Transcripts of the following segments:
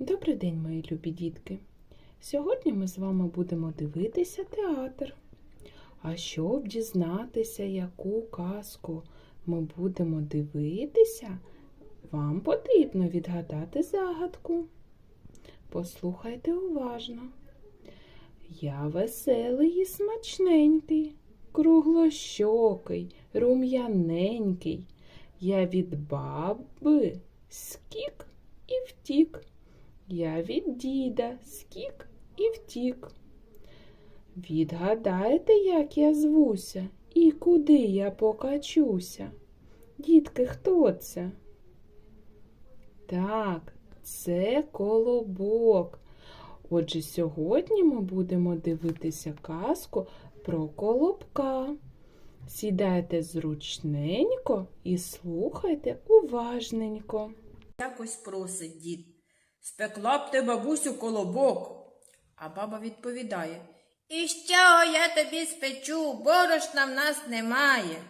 Добрий день, мої любі дітки. Сьогодні ми з вами будемо дивитися театр. А щоб дізнатися, яку казку ми будемо дивитися, вам потрібно відгадати загадку. Послухайте уважно. Я веселий і смачненький, круглощокий, рум'яненький. Я від баби скік і втік. Я від діда скік і втік. Відгадайте, як я звуся і куди я покачуся. Дітки, хто це? Так, це колобок. Отже, сьогодні ми будемо дивитися казку про колобка. Сідайте зручненько і слухайте уважненько. Якось просить дід. Спекла б ти, бабусю, колобок. А баба відповідає. І чого я тобі спечу, борошна в нас немає.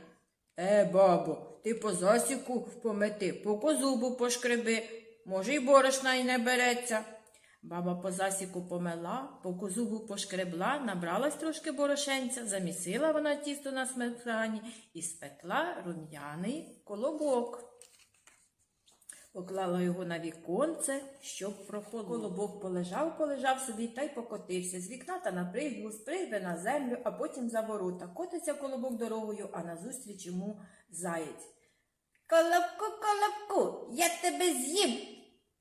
Е, бабо, ти по засіку помети, по козубу пошкреби, може, й борошна й не береться. Баба по засіку помела, по козубу пошкребла, набралась трошки борошенця, замісила вона тісто на сметані і спекла рум'яний колобок. Поклала його на віконце, щоб прохололо. Колобок полежав, полежав собі та й покотився. З вікна та на пригву, з пригви на землю, а потім за ворота. Котиться колобок дорогою, а назустріч йому заєць. Колобку, колобку, я тебе з'їм.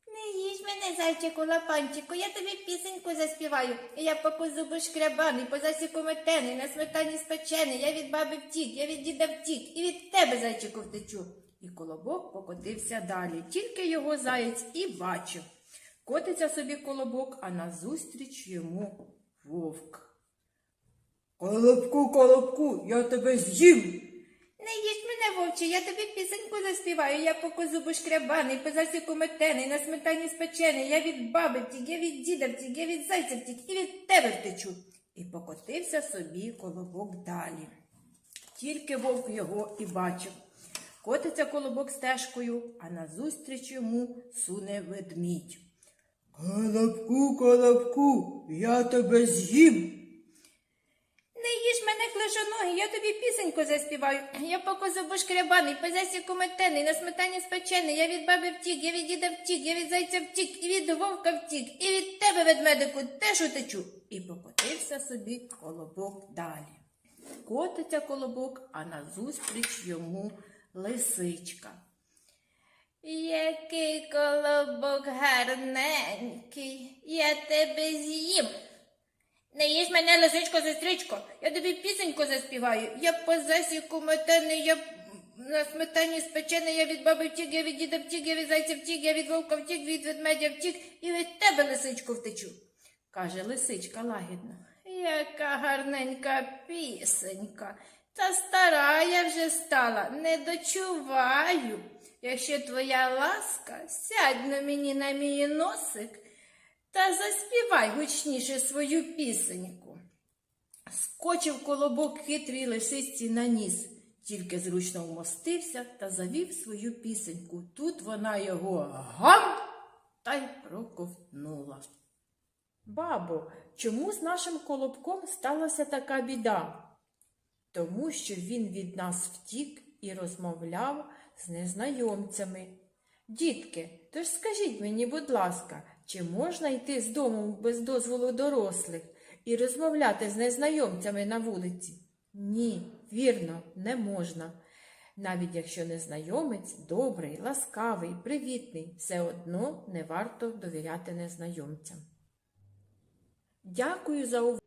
Не їж мене, зайчику лапанчику, я тобі пісеньку заспіваю. Я по козубу шкрябаний, по засіку метений, на сметані спечений, я від баби втік, я від діда втік, і від тебе, зайчику, втечу. І колобок покотився далі, тільки його заєць і бачив. Котиться собі колобок, а назустріч йому вовк. Колобку, колобку, я тебе з'їм. Не їж мене, вовче, я тобі пісеньку заспіваю, я по козубу шкрябаний, по засіку на сметані спечений, я від баби втік, я від діда втік, я від зайця і від тебе втечу. І покотився собі колобок далі. Тільки вовк його і бачив. Котиться колобок стежкою, а назустріч йому суне ведмідь. Колобку, колобку, я тебе з'їм. Не їж мене клишоноги, я тобі пісеньку заспіваю. Я по козубу шкрябаний, по засіку метений, на сметані спечений, я від баби втік, я від діда втік, я від зайця втік, і від вовка втік, і від тебе, ведмедику, теж утечу. І покотився собі колобок далі. Котиться колобок, а назустріч йому лисичка. Який колобок гарненький, я тебе з'їм. Не їж мене, лисичко, сестричко, я тобі пісеньку заспіваю. Я по засіку метений, я на сметані спечений, я від баби втік, я від діда втік, я від зайця втік, я від вовка втік, від ведмедя втік, і від тебе, лисичко, втечу. Каже лисичка лагідно. Яка гарненька пісенька. Та стара я вже стала, не дочуваю. Якщо твоя ласка, сядь на мені на мій носик та заспівай гучніше свою пісеньку. Скочив колобок хитрій лисичці на ніс, тільки зручно вмостився та завів свою пісеньку. Тут вона його гам та й проковтнула. Бабо, чому з нашим колобком сталася така біда? Тому що він від нас втік і розмовляв з незнайомцями. Дітки, тож скажіть мені, будь ласка, чи можна йти з дому без дозволу дорослих і розмовляти з незнайомцями на вулиці? Ні, вірно, не можна. Навіть якщо незнайомець добрий, ласкавий, привітний, все одно не варто довіряти незнайомцям. Дякую за увагу.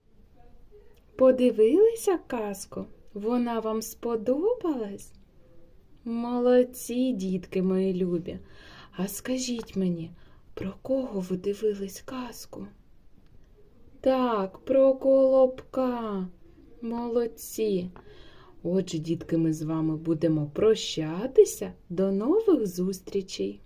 Подивилися казку? Вона вам сподобалась? Молодці, дітки мої любі. А скажіть мені, про кого ви дивились казку? Так, про колобка. Молодці. Отже, дітки, ми з вами будемо прощатися. До нових зустрічей!